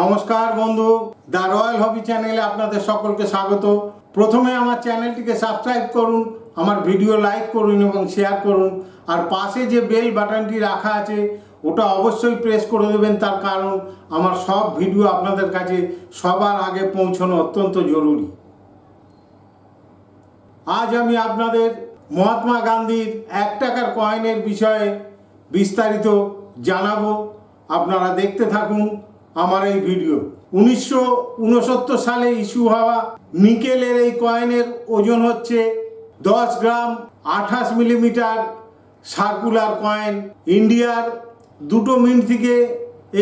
নমস্কার বন্ধু, the royal হবি চ্যানেলে আপনাদের সকলকে স্বাগত। প্রথমে আমার চ্যানেলটিকে সাবস্ক্রাইব করুন, আমার ভিডিও লাইক করুন এবং শেয়ার করুন, আর পাশে যে বেল বাটনটি রাখা আছে, ওটা অবশ্যই প্রেস করে দেবেন, তার কারণ আমার সব ভিডিও আপনাদের কাছে সবার আগে পৌঁছানো অত্যন্ত জরুরি। আজ আমি আপনাদের মহাত্মা গান্ধীর এক টাকার কয়েনের বিষয়ে বিস্তারিত জানাব। আপনারা দেখতে থাকুন আমার এই ভিডিও। উনিশশো উনসত্তর সালে ইস্যু হওয়া নিকেলের এই কয়েনের ওজন হচ্ছে দশ গ্রাম আঠাশ মিলিমিটার সার্কুলার কয়েন। ইন্ডিয়ার দুটো মিন্ট থেকে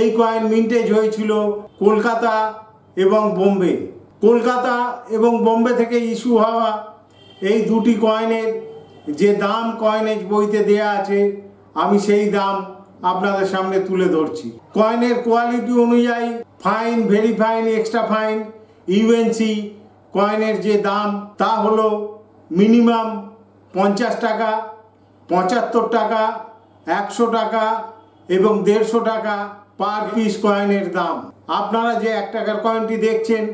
এই কয়েন মিন্টেজ হয়েছিল কলকাতা এবং বোম্বে। কলকাতা এবং বোম্বে থেকে ইস্যু হওয়া এই দুটি কয়েনের যে দাম কয়েনেজ বইতে দেয়া আছে, আমি সেই দাম আপনাদের সামনে তুলে ধরছি। কয়েনের কোয়ালিটি অনুযায়ী fine very fine extra fine UNC কয়েনের যে দাম, তা হলো মিনিমাম পঞ্চাশ টাকা, পঁচাত্তর টাকা, একশো টাকা এবং দেড়শো টাকা পার পিস কয়েনের দাম। আপনারা যে এক টাকার কয়েনটি দেখছেন,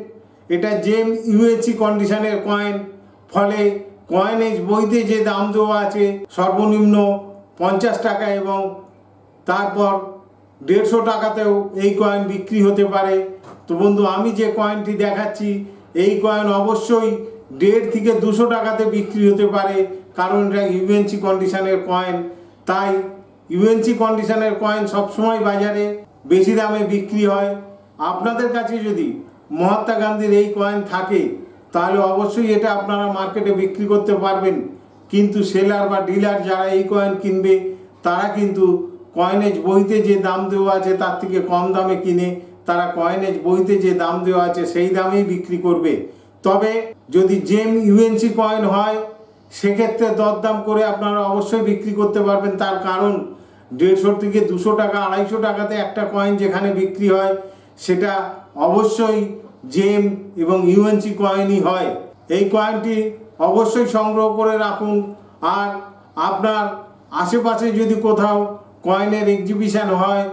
এটা জেম ইউএসি কন্ডিশনের কয়েন ফলে কয়েনেজ বইতে যে দাম দেওয়া আছে, সর্বনিম্ন পঞ্চাশ টাকা এবং তারপর দেড়শো টাকাতেও এই কয়েন বিক্রি হতে পারে। তো বন্ধু, আমি যে কয়েনটি দেখাচ্ছি, এই কয়েন অবশ্যই দেড় থেকে দুশো টাকাতে বিক্রি হতে পারে, কারণ এটা ইউএনসি কন্ডিশনের কয়েন তাই ইউএনসি কন্ডিশনের কয়েন সবসময় বাজারে বেশি দামে বিক্রি হয়। আপনাদের কাছে যদি মহাত্মা গান্ধীর এই কয়েন থাকে, তাহলে অবশ্যই এটা আপনারা মার্কেটে বিক্রি করতে পারবেন। কিন্তু সেলার বা ডিলার যারা এই কয়েন কিনবে, তারা কিন্তু কয়েনেজ বইতে যে দাম দেওয়া আছে তার থেকে কম দামে কিনে, তারা কয়েনেজ বইতে যে দাম দেওয়া আছে সেই দামেই বিক্রি করবে। তবে যদি জেম ইউএনসি কয়েন হয়, সেক্ষেত্রে দরদাম করে আপনারা অবশ্যই বিক্রি করতে পারবেন। তার কারণ, দেড়শো থেকে দুশো টাকা, আড়াইশো টাকাতে একটা কয়েন যেখানে বিক্রি হয়, সেটা অবশ্যই জেম এবং ইউএনসি কয়েনই হয়। এই কয়েনটি অবশ্যই সংগ্রহ করে রাখুন। আর আপনার আশেপাশে যদি কোথাও কয়েনের এক্সিবিশন হয়,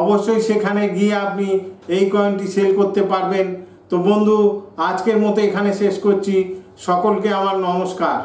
অবশ্যই সেখানে গিয়ে আপনি এই কয়েনটি সেল করতে পারবেন। তো বন্ধু, আজকের মতো এখানে শেষ করছি। সকলকে আমার নমস্কার।